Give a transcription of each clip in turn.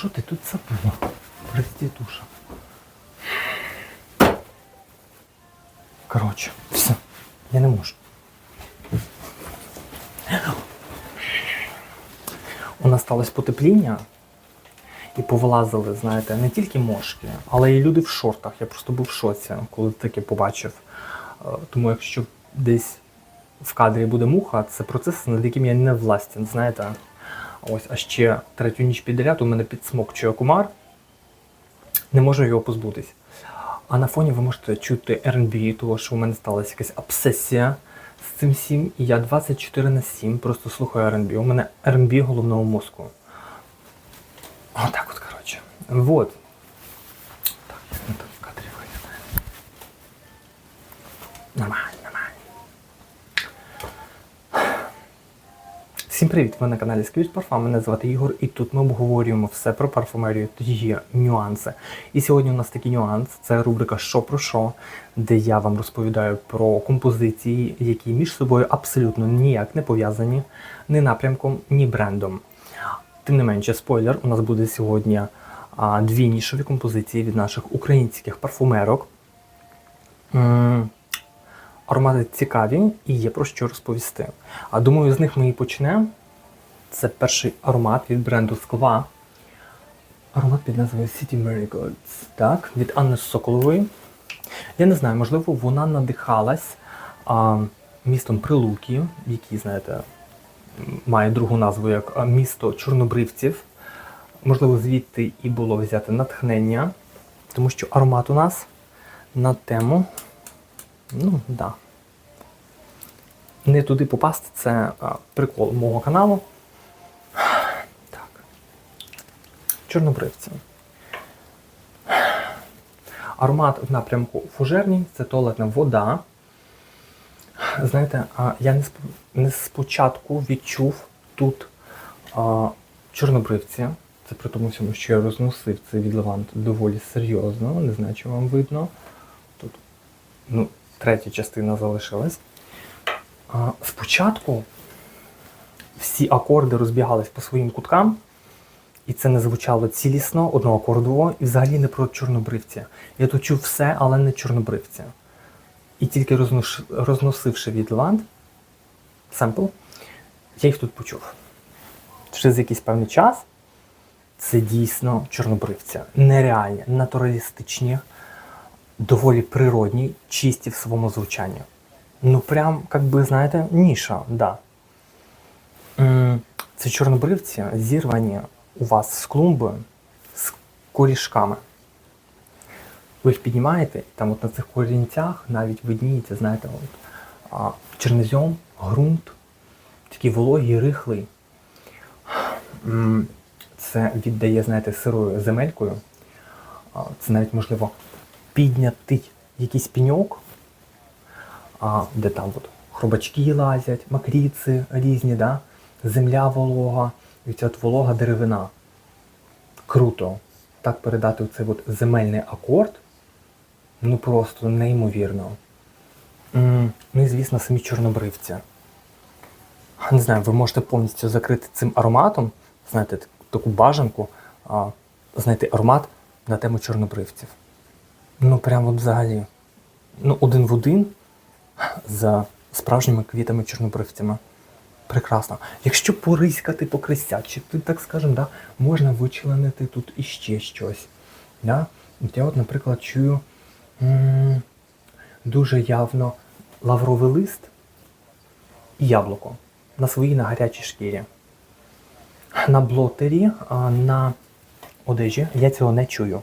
Що ти тут забула? Проституша. Коротше, все. Я не можу. У нас сталося потепління і повилазили, знаєте, не тільки мошки, але й люди в шортах. Я просто був в шоці, коли таке побачив. Е, Тому якщо десь в кадрі буде муха, це процес, над яким я не властен, знаєте. Ось, а ще третю ніч підряд у мене підсмокчує кумар. Не можу його позбутись. А на фоні ви можете чути R&B, того що у мене сталася якась обсесія з цим всім. І я 24 на 7 просто слухаю R&B. У мене R&B головного мозку. Отак от, коротше. Вот. Привіт! Ви на каналі Сквіт Парфам. Мене звати Ігор, і тут ми обговорюємо все про парфумерію її нюанси. І сьогодні у нас такий нюанс це рубрика Що про що, де я вам розповідаю про композиції, які між собою абсолютно ніяк не пов'язані ні напрямком, ні брендом. Тим не менше, спойлер, у нас буде сьогодні а, дві нішові композиції від наших українських парфумерок. М, Аромати цікаві і є про що розповісти. А думаю, з них ми і почнемо. Це перший аромат від бренду Скла. Аромат під назвою City Marigolds, так, від Анни Соколової. Я не знаю, можливо, вона надихалась а, містом Прилуки, який, знаєте, має другу назву як місто чорнобривців. Можливо, звідти і було взяти натхнення, тому що аромат у нас на тему Ну, да. Не туди попасти це прикол мого каналу. Так. Чорнобривці. Аромат в напрямку фужерній, це туалетна вода. Знаєте, я не, спочатку відчув тут чорнобривці. Це при тому всьому, що я розносив цей відливант доволі серйозно. Не знаю, чи вам видно. Тут ну, третя частина залишилась. Спочатку всі акорди розбігались по своїм куткам, і це не звучало цілісно, одноакордово, і взагалі не про чорнобривця. Я тут чув все, але не чорнобривця. І тільки розносивши від Левант, семпл, я їх тут почув. Через якийсь певний час це дійсно чорнобривця. Нереальні, натуралістичні, доволі природні, чисті в своєму звучанні. Ну, прям, як би, знаєте, ніша, да. Це чорнобривці зірвані у вас з клумби з корішками. Ви їх піднімаєте, там от на цих корінцях навіть видніється, знаєте, от, а, чорнозьом, ґрунт, такий вологий, рихлий. Це віддає, знаєте, сирою земелькою. Це навіть можливо піднятий якийсь піньок, де там от хробачки лазять, макріци різні, да? земля волога, і ця волога деревина. Круто. Так передати цей от земельний акорд, ну просто неймовірно. Ну і звісно, самі чорнобривці. Не знаю, ви можете повністю закрити цим ароматом, знаєте, таку бажанку, а, знайти аромат на тему чорнобривців. Ну, прям от взагалі. Ну, один в один за справжніми квітами чорнобривцями. Прекрасно. Якщо порискати по крисячі, так скажемо, да, можна вичленити тут іще щось. Да? От я, от, наприклад, чую м- дуже явно лавровий лист і яблуко на своїй на гарячій шкірі. На блотері, а, на одежі я цього не чую.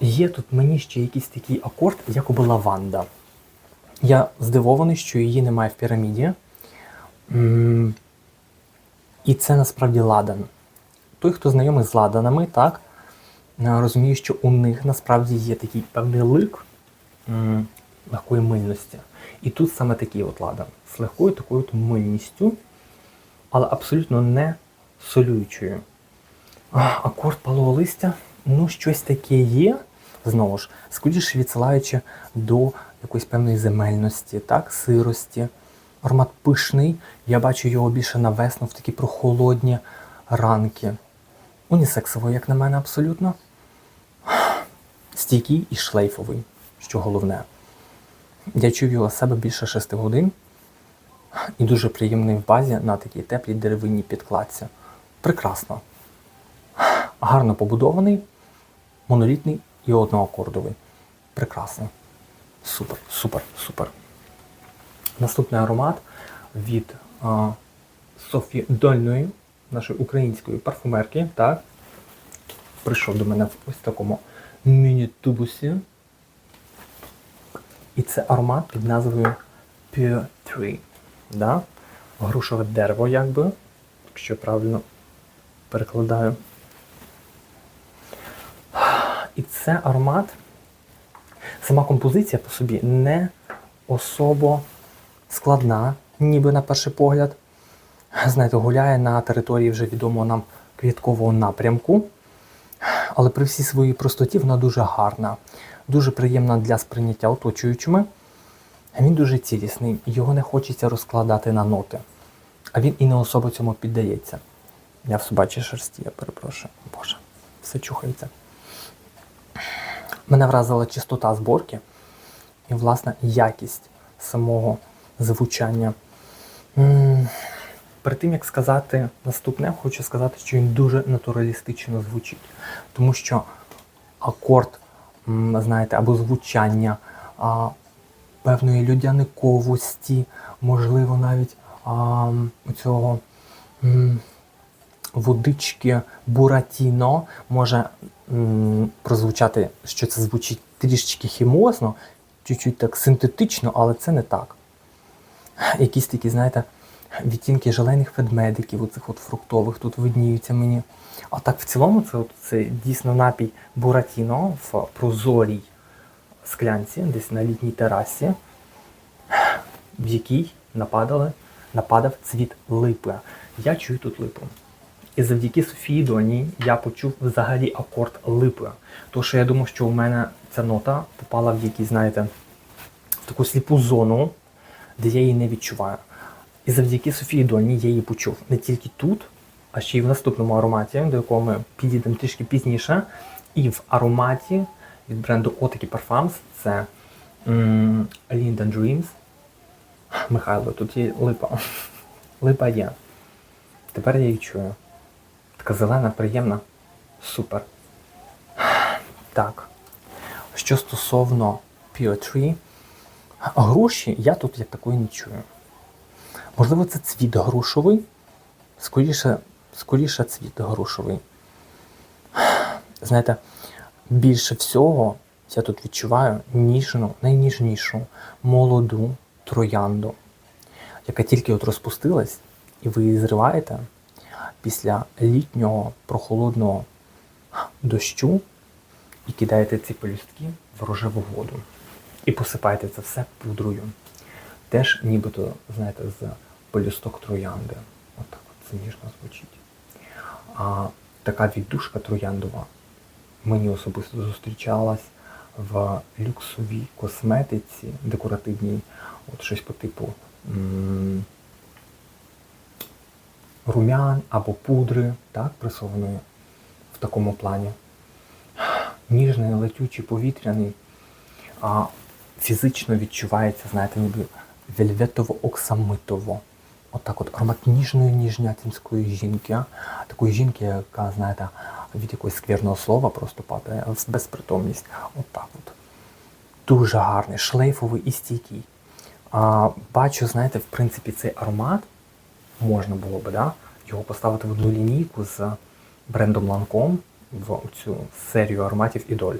Є тут мені ще якийсь такий акорд, якоби лаванда. Я здивований, що її немає в піраміді. І це насправді ладан. Той, хто знайомий з ладанами, так, е, розуміє, що у них насправді є такий певний лик легкої мильності. І тут саме такий от ладан з легкою такою от мильністю, але абсолютно не солюючою. Акорд палого листя, ну щось таке є, знову ж, скоріше відсилаючи до якоїсь певної земельності, так, сирості. Аромат пишний, я бачу його більше на весну в такі прохолодні ранки. Унісексовий, як на мене, абсолютно. Стійкий і шлейфовий, що головне. Я чув його себе більше 6 годин. І дуже приємний в базі на такій теплій деревинній підкладці. Прекрасно. Гарно побудований, монолітний і одноакордовий. Прекрасно. Супер, супер, супер. Наступний аромат від а, Софії Дольної, нашої української парфумерки. Так. Прийшов до мене в ось такому міні-тубусі. І це аромат під назвою Pure Tree. Да? Грушове дерево, якби, якщо правильно перекладаю. І це аромат. Сама композиція по собі не особо складна, ніби на перший погляд. Знаєте, гуляє на території вже відомого нам квіткового напрямку. Але при всій своїй простоті вона дуже гарна, дуже приємна для сприйняття оточуючими. Він дуже цілісний, його не хочеться розкладати на ноти. А він і не особо цьому піддається. Я в собачій шерсті, я перепрошую. Боже, все чухається. Мене вразила чистота зборки і, власне, якість самого звучання. Перед тим як сказати наступне, хочу сказати, що він дуже натуралістично звучить. Тому що акорд, знаєте, або звучання а, певної людяниковості, можливо, навіть а, цього водички Буратіно може м, прозвучати, що це звучить трішечки хімозно, чуть-чуть так синтетично, але це не так. Якісь такі, знаєте, відтінки желейних ведмедиків, оцих от фруктових тут видніються мені. А так в цілому це, от, це дійсно напій Буратіно в прозорій склянці, десь на літній терасі, в якій нападали, нападав цвіт липи. Я чую тут липу. І завдяки Софії Доні я почув взагалі акорд липи. Тому що я думав, що у мене ця нота попала в якісь, знаєте, в таку сліпу зону, де я її не відчуваю. І завдяки Софії Доні я її почув не тільки тут, а ще й в наступному ароматі, до якого ми підійдемо трішки пізніше. І в ароматі від бренду Otaki Parfums це м, Linden Dreams. Михайло, тут є липа. Липа є. Тепер я її чую. Така зелена, приємна. Супер. Так. Що стосовно Pure Tree, груші я тут як такої не чую. Можливо, це цвіт грушовий. Скоріше, скоріше цвіт грушовий. Знаєте, більше всього я тут відчуваю ніжну, найніжнішу молоду троянду, яка тільки от розпустилась, і ви її зриваєте після літнього прохолодного дощу і кидаєте ці пелюстки в рожеву воду. І посипаєте це все пудрою. Теж нібито, знаєте, з пелюсток троянди. Отак от це ніжно звучить. А така віддушка трояндова мені особисто зустрічалась в люксовій косметиці декоративній, от щось по типу м, румян або пудри, так, пресованої в такому плані. Ніжний, летючий, повітряний, а фізично відчувається, знаєте, ніби вельветово-оксамитово. Отак от аромат ніжної ніжнятинської жінки, такої жінки, яка, знаєте, від якогось скверного слова просто падає в безпритомність. Отак от. Дуже гарний, шлейфовий і стійкий. А, бачу, знаєте, в принципі, цей аромат можна було би да, його поставити в одну лінійку з брендом Lancome в цю серію ароматів Ідоль.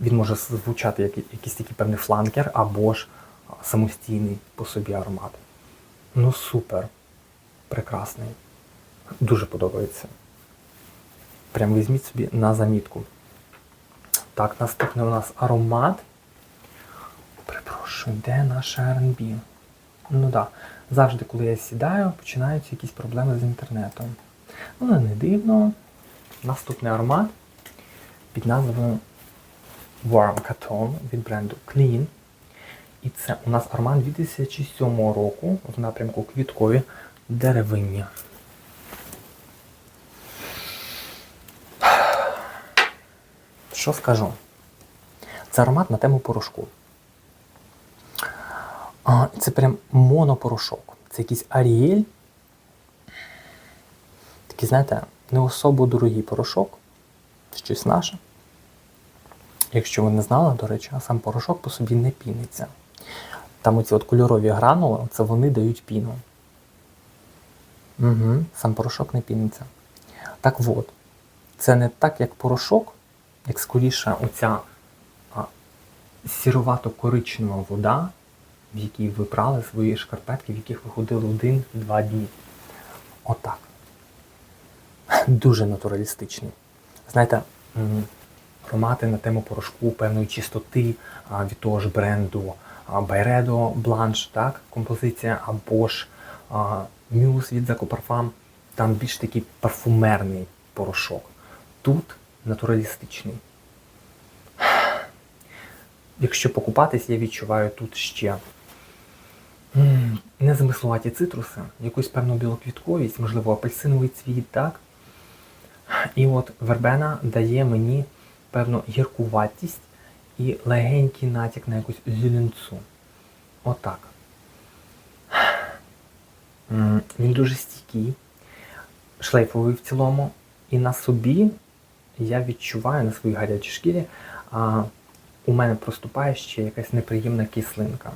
Він може звучати як якийсь такий певний фланкер або ж самостійний по собі аромат. Ну супер. Прекрасний. Дуже подобається. Прям візьміть собі на замітку. Так, наступний у нас аромат. Перепрошую, де наш R&B? Ну так, да. завжди, коли я сідаю, починаються якісь проблеми з інтернетом. Ну, не дивно. Наступний аромат під назвою Warm Cotton від бренду Clean. І це у нас аромат 2007 року в напрямку квіткові деревиння. Що скажу? Це аромат на тему порошку. А, це прям монопорошок. Це якийсь Аріель. Такий, знаєте, не особо дорогий порошок. Щось наше. Якщо ви не знали, до речі, сам порошок по собі не піниться. Там оці от кольорові гранули, це вони дають піну. Угу, сам порошок не піниться. Так от, це не так, як порошок, як скоріше оця а, сірувато-коричнева вода, в якій ви прали свої шкарпетки, в яких ви ходили один-два дні. Отак. Дуже натуралістичний. Знаєте, м, аромати на тему порошку певної чистоти від того ж бренду Byredo Blanche, так, композиція, або ж Muse від Parfum, там більш такий парфумерний порошок. Тут натуралістичний. Якщо покупатись, я відчуваю тут ще м, незамисловаті цитруси, якусь певну білоквітковість, можливо, апельсиновий цвіт, так? І от вербена дає мені певну гіркуватість і легенький натяк на якусь зеленцу. Отак. Він дуже стійкий, шлейфовий в цілому. І на собі я відчуваю на своїй гарячій шкірі, а, у мене проступає ще якась неприємна кислинка.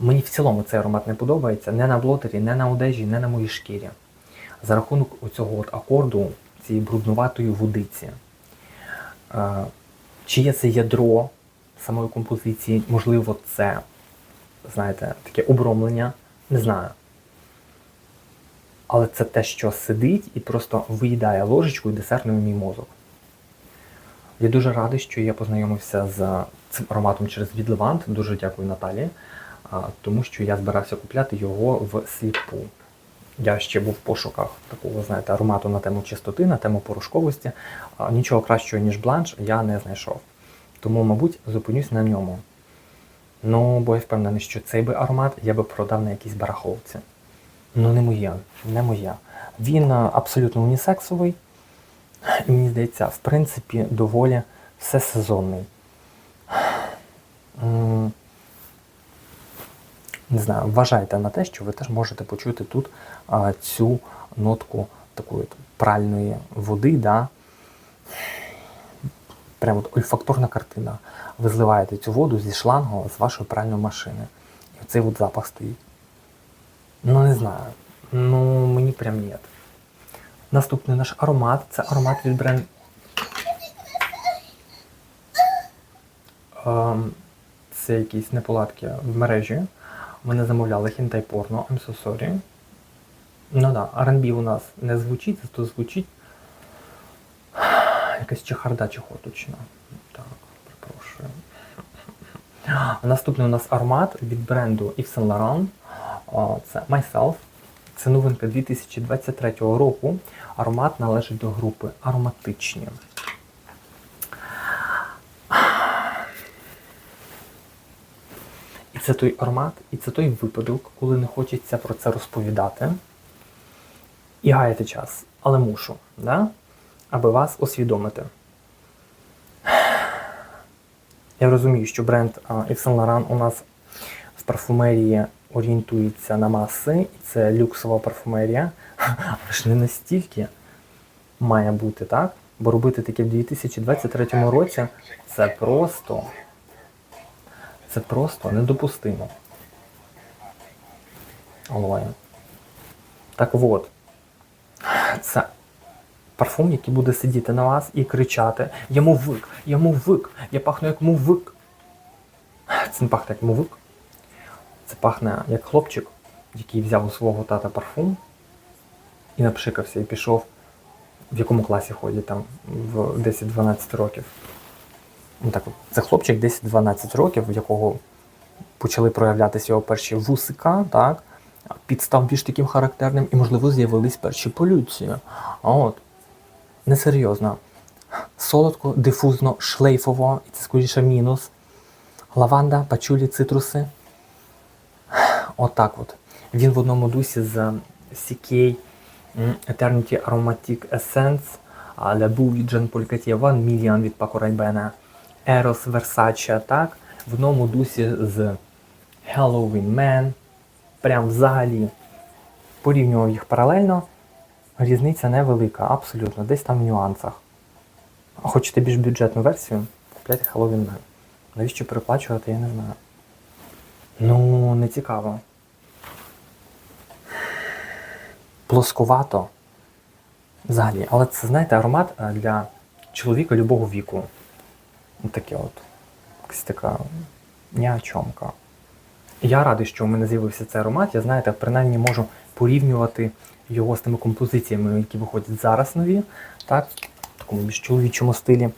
Мені в цілому цей аромат не подобається не на блотері, не на одежі, не на моїй шкірі. За рахунок оцього от акорду цієї бруднуватої водиці. Е, Чи є це ядро самої композиції, можливо, це, знаєте, таке обромлення, не знаю. Але це те, що сидить і просто виїдає ложечкою десертною мій мозок. Я дуже радий, що я познайомився з цим ароматом через від Левант. Дуже дякую Наталі, тому що я збирався купляти його в сліпу. Я ще був в пошуках такого, знаєте, аромату на тему чистоти, на тему порошковості. Нічого кращого, ніж бланш, я не знайшов. Тому, мабуть, зупинюсь на ньому. Ну, бо я впевнений, що цей би аромат я би продав на якійсь барахолці. Ну, не моє, не моє. Він абсолютно унісексовий. І мені здається, в принципі, доволі всесезонний. Не знаю, вважайте на те, що ви теж можете почути тут а, цю нотку такої пральної води, да? Прямо от ольфакторна картина. Ви зливаєте цю воду зі шлангу з вашої пральної машини. І оцей от запах стоїть. Ну, не знаю. Ну, мені прям ні. Наступний наш аромат це аромат від бренду. Ем, Це якісь неполадки в мережі. Не замовляли хінтай порно, I'm so sorry. Ну да, R&B у нас не звучить, зато звучить якась чехарда чехоточна. Так, перепрошую. Наступний у нас аромат від бренду Yves Saint Laurent. Це Myself. Це новинка 2023 року. Аромат належить до групи ароматичні. Це той аромат, і це той випадок, коли не хочеться про це розповідати і гаяти час. Але мушу, да? аби вас освідомити. Я розумію, що бренд Yves Saint Laurent у нас в парфумерії орієнтується на маси, і це люксова парфумерія. Але ж не настільки має бути, так? Бо робити таке в 2023 році це просто. Це просто недопустимо. Алоє. Так от. Це парфум, який буде сидіти на вас і кричати: Я мовик, я мовик, я пахну як мовик. Це не пахне як мовик. Це пахне як хлопчик, який взяв у свого тата парфум і напшикався і пішов, в якому класі ходить там в 10-12 років. Ну, так, це хлопчик 10-12 років, в якого почали проявлятися його перші вусика, так? підстав більш таким характерним, і, можливо, з'явились перші полюції. А от, несерйозно. Солодко, дифузно, шлейфово, і це скоріше мінус. Лаванда, пачулі, цитруси. Отак от. Він в одному дусі з CK Eternity Aromatic Essence а, Лябу від Жан Поль Катє, Ван Мільян від Пако Райбена, Ерос Версаче, так? В одному дусі з Halloween Man. Прям взагалі порівнював їх паралельно. Різниця невелика, абсолютно, десь там в нюансах. А хочете більш бюджетну версію? Купляйте Halloween Man. Навіщо переплачувати, я не знаю. Ну, не цікаво. Плосковато. Взагалі. Але це, знаєте, аромат е, для чоловіка любого віку. Ну, Таке от. Якась така ніачомка. Я радий, що у мене з'явився цей аромат. Я знаєте, принаймні можу порівнювати його з тими композиціями, які виходять зараз нові, так, в такому більш чоловічому стилі.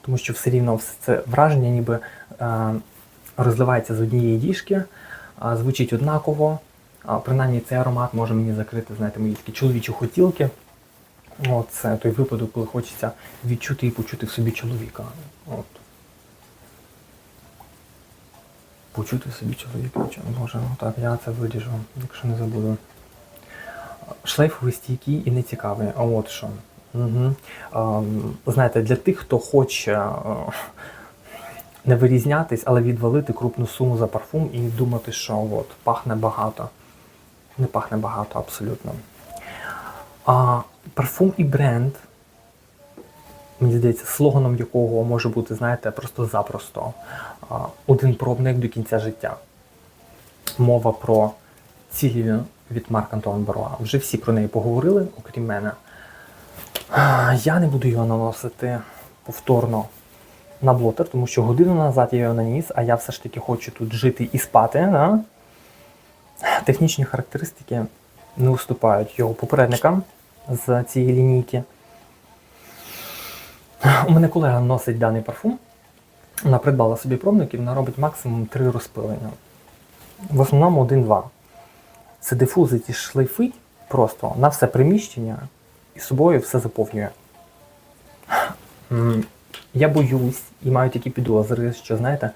Тому що все рівно все це враження ніби е, розливається з однієї діжки, звучить однаково. Принаймні цей аромат може мені закрити, знаєте, мої такі чоловічі хотілки. Це той випадок, коли хочеться відчути і почути в собі чоловіка. От. Почути в собі чоловіка. Боже, ну так, я це виріжу, якщо не забуду. Шлейфовий стійкий і не цікавий. А от що. Угу. знаєте, для тих, хто хоче не вирізнятись, але відвалити крупну суму за парфум і думати, що от, пахне багато. Не пахне багато абсолютно. А парфум і бренд, мені здається, слоганом якого може бути, знаєте, просто запросто. Один пробник до кінця життя. Мова про цілі від Марк Антуан Баруа. Вже всі про неї поговорили, окрім мене. Я не буду його наносити повторно на блотер, тому що годину назад я його наніс, а я все ж таки хочу тут жити і спати. Да? Технічні характеристики не уступають його попередникам з цієї лінійки. У мене колега носить даний парфум. Вона придбала собі пробник і вона робить максимум 3 розпилення. В основному 1-2. Це дифузить і шлейфить просто на все приміщення і собою все заповнює. Я боюсь і маю такі підозри, що знаєте,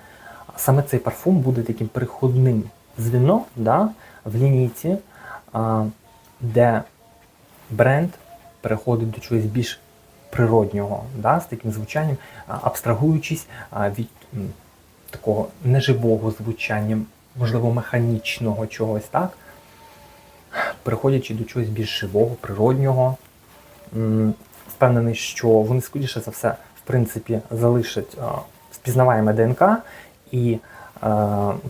саме цей парфум буде таким переходним звіном да, в лінійці, де бренд переходить до чогось більш природнього, да, з таким звучанням, абстрагуючись від такого неживого звучання, можливо, механічного чогось, так? переходячи до чогось більш живого, природнього. Впевнений, що вони скоріше за все, в принципі, залишать а, ДНК і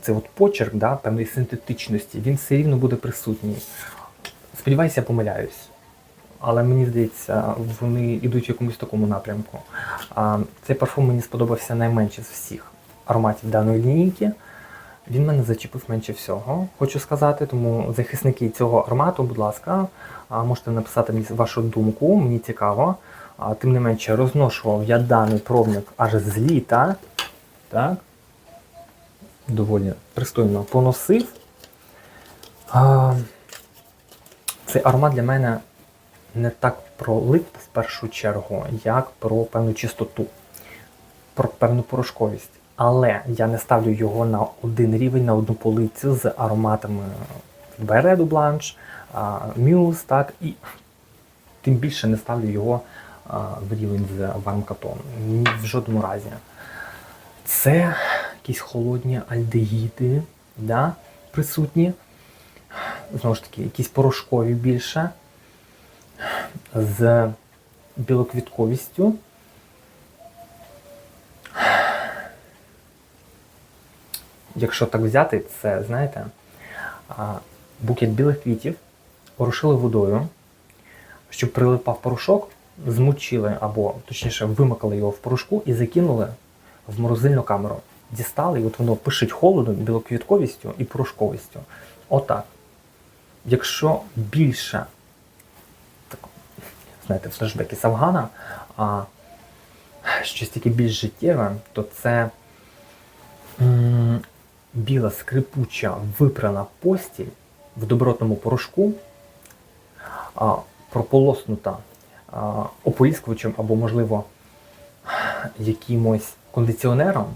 цей от почерк да, певної синтетичності, він все рівно буде присутній. Сподіваюся, помиляюсь. Але мені здається, вони йдуть в якомусь такому напрямку. А, цей парфум мені сподобався найменше з всіх ароматів даної лінійки. Він мене зачепив менше всього, хочу сказати. Тому захисники цього аромату, будь ласка, можете написати мені вашу думку, мені цікаво. Тим не менше, розношував я даний пробник аж з літа. Так? Доволі пристойно поносив. Цей аромат для мене не так про лип в першу чергу, як про певну чистоту, про певну порошковість. Але я не ставлю його на один рівень, на одну полицю з ароматами Байреду Бланш, Мюз, так, і тим більше не ставлю його в рівень з Вармкатон. Ні в жодному разі. Це якісь холодні альдегіди, да, присутні. Знову ж таки, якісь порошкові більше з білоквітковістю. Якщо так взяти, це, знаєте, букет білих квітів порушили водою, щоб прилипав порошок, змочили або, точніше, вимикали його в порошку і закинули в морозильну камеру. Дістали, і от воно пишить холодом, білоквітковістю і порошковістю. Отак. Якщо більше знаєте, флешбеки Савгана, а щось таке більш життєве, то це м, біла скрипуча випрана постіль в добротному порошку, а, прополоснута а, ополіскувачем або, можливо, якимось кондиціонером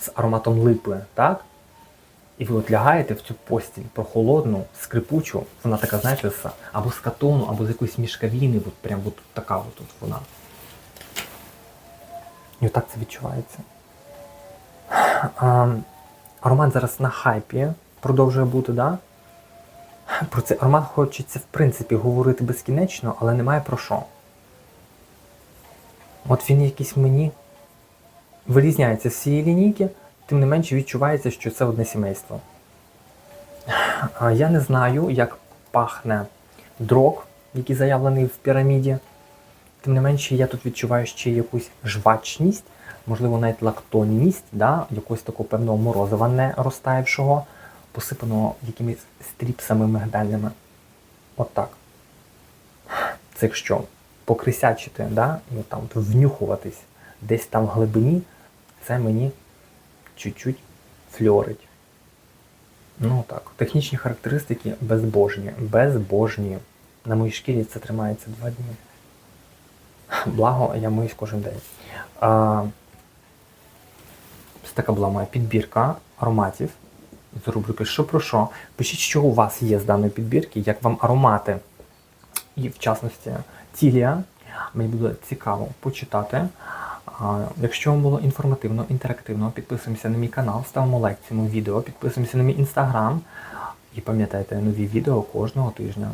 з ароматом липи, так? І ви от лягаєте в цю постіль прохолодну, скрипучу, вона така, знаєте, або з катону, або з якоїсь мішкавіни, от прям от така от вона. І отак це відчувається. А, аромат зараз на хайпі продовжує бути, да? Про цей аромат хочеться, в принципі, говорити безкінечно, але немає про що. От він якийсь мені вирізняється з цієї лінійки, тим не менше відчувається, що це одне сімейство. Я не знаю, як пахне дрог, який заявлений в піраміді. Тим не менше, я тут відчуваю ще якусь жвачність, можливо, навіть лактонність, да? якогось такого певного морозива не розтаявшого, посипаного якимись стріпсами мигдальними. От так. Це якщо покрисячити, да? і там от внюхуватись десь там в глибині, це мені чуть-чуть фльорить. Ну так, технічні характеристики безбожні. Безбожні. На моїй шкірі це тримається два дні. Благо, я миюсь кожен день. А, така була моя підбірка ароматів з рубрики Що про що. Пишіть, що у вас є з даної підбірки, як вам аромати, і в частності тілія. Мені буде цікаво почитати. Якщо вам було інформативно, інтерактивно, підписуємося на мій канал, ставимо лайк цьому відео, підписуємося на мій інстаграм і пам'ятайте нові відео кожного тижня.